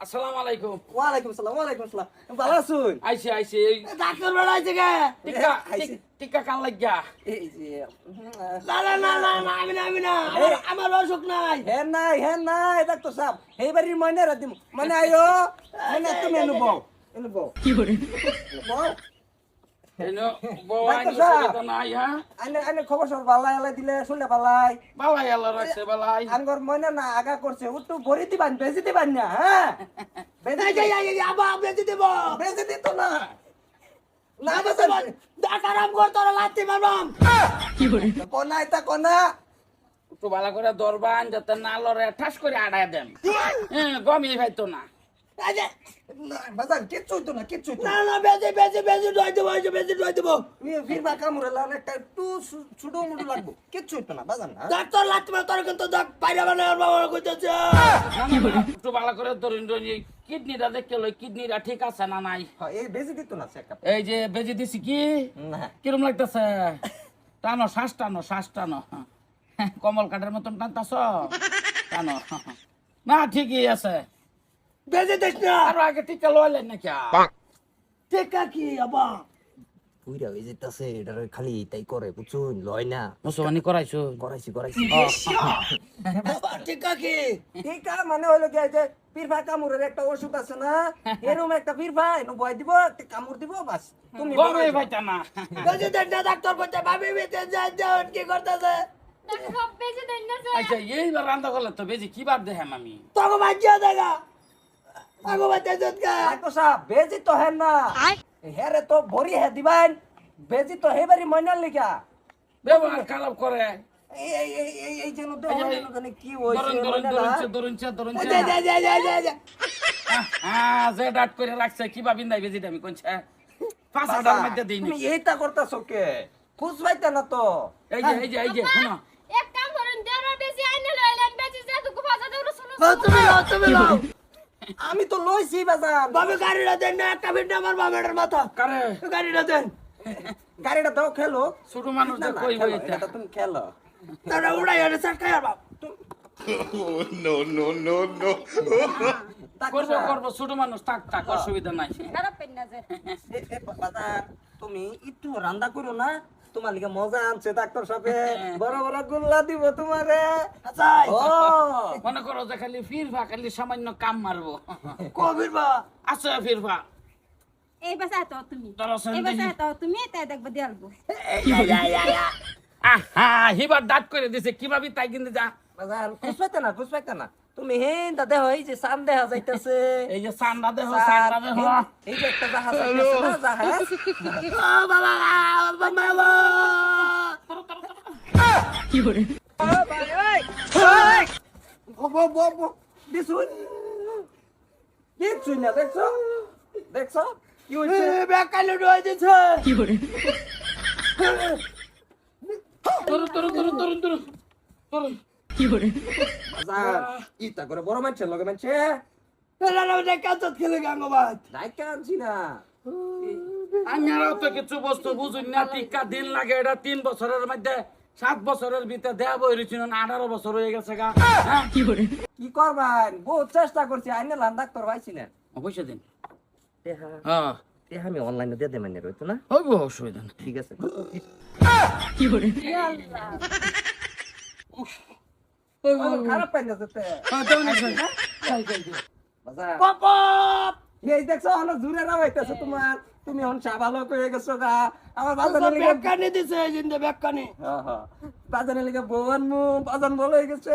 আসসালামু আলাইকুম ওয়ালাইকুম সালাম ওয়ালাইকুম সালাম ভালো আছুন আইসি আইসি এই ডাক্তার বেড়াইছে গে টিকা টিকা কান লাগিয়া না না না না না আমি না আমি না আমার- আমার অসুখ নাই হ্যাঁ নাই হ্যাঁ নাই ডাক্তার সাহেব এই বাড়ির ময়না রাতি মানে আয়ো মানে তুমি এনু বউ এনু বউ বউ বউ খবর সব বালাই আলাই দিলে শুনলে বালাই বালাই রাখছে বালাই না আগা করছে উঠু ভরি দিবান দিবান না হ্যাঁ দিব দিত না না আম কর তোরা লাত্তি মারবাম কোনা এটা কোনা একটু ভালো করে দরবান যাতে না লড়ে ঠাস করে আড়ায় দেন হ্যাঁ গমি ভাইতো না এই কিচ্ছু হইতো না কিচ্ছু ডয় দেবো এই যে বেঁচে ডয় দেবো। ফিরবা কামড়ে লাল একটা একটু ছোট মোটো লাগবো। কিচ্ছু হইতো না বাজান না? ডাক্তার লাত্তি মার তোর কিন্তু দেখ বাইরে বানায় আর বাবা কইতেছে। একটু ভালো করে ধরুন ধরুন কিডনিটা দেখতে লই কিডনিটা ঠিক আছে না নাই? হ্যাঁ, এই বেশি দিত না চেক এই যে বেজি দিছি কি? না। কিরম লাগতেছে? টানো শ্বাস টানো শ্বাস টানো। কমল কাঠের মতন টানতাছ? টানো। না ঠিকই আছে। বেঁচে দিস না। আরও আগে টিকা লইলেন নাকি? টেকা কি আবার পুইরা হয়ে যেতেছে এটা খালি তাই করে বুঝছুন? লয় না। মুসলমানি করাইছো। করাইছি করাইছি। বাবা টেকা কি? আছে মানে হইল কি যে পীরভা কামড়ের একটা ওষুধ আছে না? এরকম একটা পীরভা এনে বয় দিব একটা কামড় দিব বাস। তুমি গরমে ভাইটা না বেঁচে দিস না ডাক্তার কইতে ভাবি বেঁচে যায় যাও কি করতেছে? দেন না আচ্ছা এইবার রান্না করলে তো বেজি কি বার দেখাম আমি? তোকে বাঁচিয়ে দেখা। তোকে বাঁচিয়ে কা ডাক্তার সাহেব বেজি তো হেন না। হেরে তো ভরি হে দিবেন বেজি তো হে বাড়ি লিখা। ব্যবহার খারাপ করে তো? তুমি আমি তো লইছি বাজান বাবে গাড়িটা দেন না একটা মিনিট আমার বামের মাথা। কারে? গাড়িটা দেন। গাড়িটা দাও খেলো। ছোট মানুষ না, কই এটা তুমি খেলো। তারা উড়াই আর চাকাই আর বাপ। ডাক্তার করব সাহেব, করব ছোট মানুষ থাক থাক অসুবিধা নাই। তুমি একটু রান্না করো না? তোমার লিগে মজা আনছে ডাক্তার সাহেবে। বড় বড় গুল্লা দিব তোমারে। আচ্ছা মনে করো যে খালি ফিরবা খালি সামান্য কাম মারবো। বা আছে ফিরবা এই বাসা তো তুমি। এই বাসা তো তুমি তাই দেখব দিয়ালবো আহা হিবার দাঁত করে দিছে কীভাবে তাই কিন্তু যা? খুশ পাইতে না খুশ পাইতে না। তুমি হেন দাদা হয় যে সান দেখা যাইতাছে। এই যে দেহ সান, দেহ। হেন- এই যে একটা জাহাজ যাইতাছে না জাহাজ? ও বাবা বাবা বাবা। বো বো বো দিছুন দিছুন না দেখছ? দেখছ? কি হইছে বেকালে ডয় দিছে তরুন তরুন তরুন তরুন তরুন তরুন বাজান ইটা করে বড় মানছে লগে মানছে খেলে গাঙ্গবাদ ডাইকা আনছি না আমি আর তো কিছু বস্তু বুঝুন না টিকা দিন লাগে এটা তিন বছরের মধ্যে সাত বছরের ভিতরে দেয়া বই রয়েছিল না আঠারো বছর হয়ে গেছে গা? কি করবেন বহুত চেষ্টা করছি আইনে লান ডাক্তার পাইছিলেন পয়সা দিন হ্যাঁ আমি অনলাইনে দিয়ে দেবেন রইতো না হইব অসুবিধা নেই ঠিক আছে আমার খারাপ পাই না যেতে হ্যাঁ, এই দেখছ অনেক জুড়ে না হইতেছে তোমার। তুমি এখন সাবালো হয়ে গেছো গা। আমার বাজানের লিগে বেকানি দিছে এই জিন্দে বেকানি বাজানের লিগে বউ আনমু বাজান বল হয়ে গেছে।